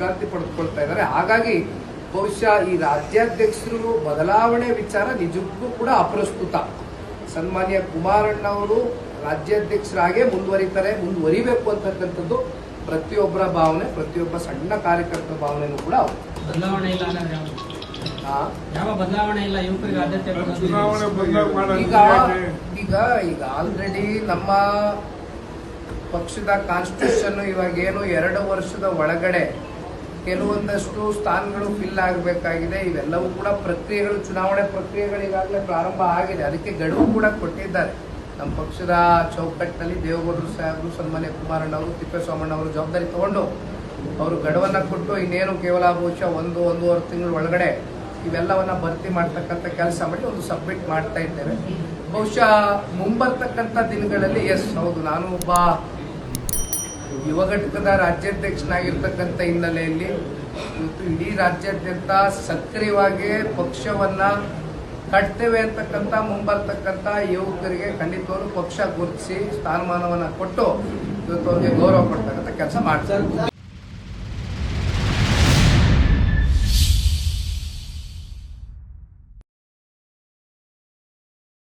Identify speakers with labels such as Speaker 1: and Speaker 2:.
Speaker 1: ವಿಶ್ರಾಂತಿ ಪಡೆದುಕೊಳ್ತಾ ಇದ್ದಾರೆ. ಹಾಗಾಗಿ ಬಹುಶಃ ಈ ರಾಜ್ಯಾಧ್ಯಕ್ಷರು ಬದಲಾವಣೆ ವಿಚಾರ ನಿಜಕ್ಕೂ ಕೂಡ ಅಪ್ರಸ್ತುತ. ಸನ್ಮಾನ್ಯ ಕುಮಾರಣ್ಣವರು ರಾಜ್ಯಾಧ್ಯಕ್ಷರಾಗೇ ಮುಂದುವರಿತಾರೆ ಮುಂದುವರಿಬೇಕು ಅಂತಕ್ಕಂಥದ್ದು ಪ್ರತಿಯೊಬ್ಬರ ಭಾವನೆ ಪ್ರತಿಯೊಬ್ಬ ಸಣ್ಣ ಕಾರ್ಯಕರ್ತರ ಭಾವನೆನೂ ಕೂಡ
Speaker 2: ಬದಲಾವಣೆ ಇಲ್ಲ ಯಾವ ಬದಲಾವಣೆ ಯುವಕರಿಗೆ ಆದ್ಯತೆ
Speaker 1: ಈಗ ಈಗ ಈಗ ಆಲ್ರೆಡಿ ನಮ್ಮ ಪಕ್ಷದ ಕಾನ್ಸ್ಟಿಟ್ಯೂಷನ್ ಇವಾಗ ಏನು ಎರಡು ವರ್ಷದ ಒಳಗಡೆ ಕೆಲವೊಂದಷ್ಟು ಸ್ಥಾನಗಳು ಫಿಲ್ ಆಗಬೇಕಾಗಿದೆ. ಇವೆಲ್ಲವೂ ಕೂಡ ಪ್ರಕ್ರಿಯೆಗಳು, ಚುನಾವಣೆ ಪ್ರಕ್ರಿಯೆಗಳಿಗಾಗಲೇ ಪ್ರಾರಂಭ ಆಗಿದೆ. ಅದಕ್ಕೆ ಗಡುವು ಕೂಡ ಕೊಟ್ಟಿದ್ದಾರೆ. ನಮ್ಮ ಪಕ್ಷದ ಚೌಕಟ್ಟಿನಲ್ಲಿ ದೇವೇಗೌಡರು ಸಾಹೇಬರು, ಸನ್ಮಾನ್ಯ ಕುಮಾರಣ್ಣ ಅವರು, ತಿಪ್ಪೇಸ್ವಾಮಣ್ಣ ಅವರು ಜವಾಬ್ದಾರಿ ತಗೊಂಡು ಅವರು ಗಡುವನ್ನು ಕೊಟ್ಟು ಇನ್ನೇನು ಕೇವಲ ಬಹುಶಃ ಒಂದು, ಒಂದೂವರೆ ತಿಂಗಳ ಒಳಗಡೆ ಇವೆಲ್ಲವನ್ನು ಭರ್ತಿ ಮಾಡ್ತಕ್ಕಂಥ ಕೆಲಸ ಮಾಡಿ ಒಂದು ಸಬ್ಮಿಟ್ ಮಾಡ್ತಾ ಇದ್ದೇವೆ. ಬಹುಶಃ ಮುಂಬರ್ತಕ್ಕಂಥ ದಿನಗಳಲ್ಲಿ ಎಸ್ ಹೌದು, ನಾನು ಒಬ್ಬ ಯುವ ಘಟಕದ ರಾಜ್ಯಾಧ್ಯಕ್ಷನಾಗಿರ್ತಕ್ಕಂಥ ಹಿನ್ನೆಲೆಯಲ್ಲಿ ಇವತ್ತು ಇಡೀ ರಾಜ್ಯಾದ್ಯಂತ ಸಕ್ರಿಯವಾಗಿ ಪಕ್ಷವನ್ನ ಕಟ್ತೇವೆ ಅಂತಕ್ಕಂಥ, ಮುಂಬರ್ತಕ್ಕಂಥ ಯುವಕರಿಗೆ ಖಂಡಿತವಾಗ್ಲೂ ಪಕ್ಷ ಗುರುತಿಸಿ ಸ್ಥಾನಮಾನವನ್ನ ಕೊಟ್ಟು ಇವತ್ತು ಅವ್ರಿಗೆ ಗೌರವ ಕೊಡ್ತಕ್ಕಂಥ ಕೆಲಸ ಮಾಡ್ತಾರೆ.